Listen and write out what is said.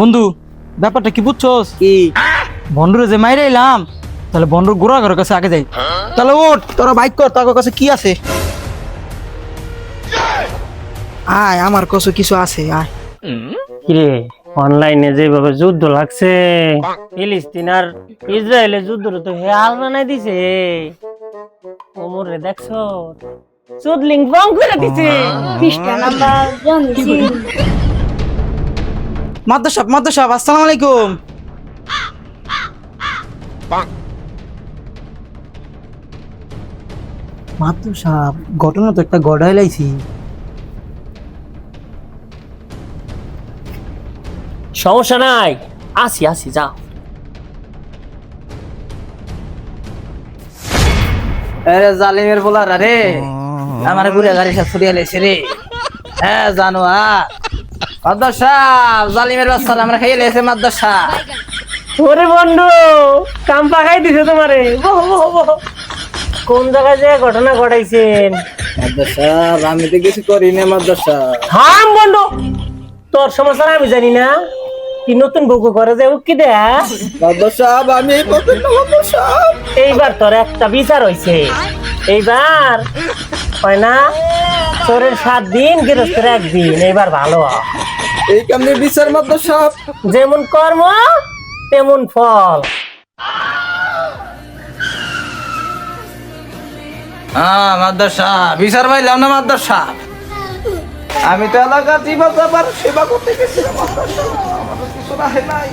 বন্ধু ব্যাপারটা কি বুঝছস? কি? বন্ধুরে যে মাইরে এলাম তাহলে বন্ধুর গোড়া ঘরের কাছে আগে যাই। তাহলে ওঠ। তোরা বাইক কর তোর কাছে কি আছে? আয় আমার কাছে কিছু আছে আয়। কিরে অনলাইনে যেভাবে যুদ্ধ লাগছে ফিলিস্তিন আর ইসরায়েলের যুদ্ধ তো হেয়াল বানাই দিছে। ওমরে দেখছ চুদলিং বং করে দিছে। খ্রিস্টান আমরা জানছি মাদ্দা সাহেব মাদ্দা সাহেব আসসালামু আলাইকুম। মাদ্দা সাহেব ঘটনা তো একটা গড়াই লাইছি। সমস্যা নাই। আসি আসি যাও। আরে জালিমের বলার রে আমার ঘুরে গাড়ি সব ফুরিয়ে লেছে রে। হ্যাঁ জানো আর মাদ্রাসা জালিমের বাচ্চা আমরা খাইয়ে লেছে মাদ্রাসা। ওরে বন্ধু কাম পাকাই দিছে তোমারে। কোন জায়গায় যে ঘটনা ঘটাইছেন? মাদ্রাসা আমি তো কিছু করি না মাদ্রাসা। হাম বন্ধু তোর সমস্যা আমি জানি না। কি নতুন বউকে করে যে কি দেয়া মাদ্রাসা আমি এই পথে মাদ্রাসা। এইবার তোর একটা বিচার হইছে। এইবার হয় না? তোরের সাত দিন গৃহস্থের একদিন এবার ভালো। এই কেমনি বিচার মাদ্রাসা যেমন কর্ম তেমন ফল। হ্যাঁ মাদ্রাসা। বিচার পাইলাম না মাদ্রাসা? আমি তো এলাকার জীবন সেবা করতে গেছিলাম মাদ্রাসা। কিছু নাই।